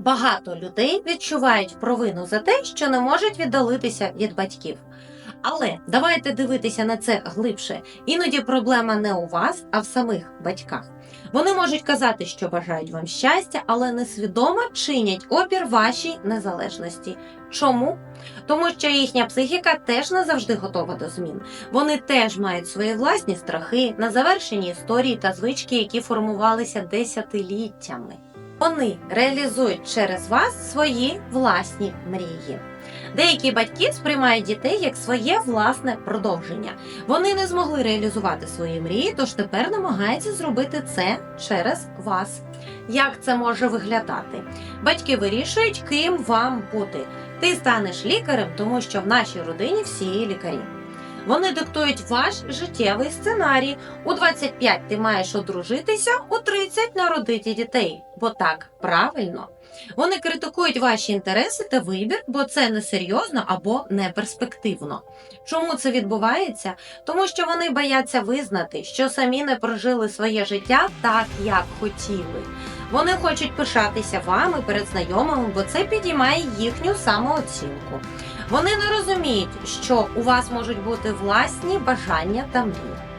Багато людей відчувають провину за те, що не можуть віддалитися від батьків. Але давайте дивитися на це глибше. Іноді проблема не у вас, а в самих батьках. Вони можуть казати, що бажають вам щастя, але несвідомо чинять опір вашій незалежності. Чому? Тому що їхня психіка теж не завжди готова до змін. Вони теж мають свої власні страхи, на завершені історії та звички, які формувалися десятиліттями. Вони реалізують через вас свої власні мрії. Деякі батьки сприймають дітей як своє власне продовження. Вони не змогли реалізувати свої мрії, тож тепер намагаються зробити це через вас. Як це може виглядати? Батьки вирішують, ким вам бути. Ти станеш лікарем, тому що в нашій родині всі лікарі. Вони диктують ваш життєвий сценарій. У 25 ти маєш одружитися, у 30 народити дітей, бо так правильно. Вони критикують ваші інтереси та вибір, бо це несерйозно або неперспективно. Чому це відбувається? Тому що вони бояться визнати, що самі не прожили своє життя так, як хотіли. Вони хочуть пишатися вами перед знайомими, бо це підіймає їхню самооцінку. Вони не розуміють, що у вас можуть бути власні бажання та мрії.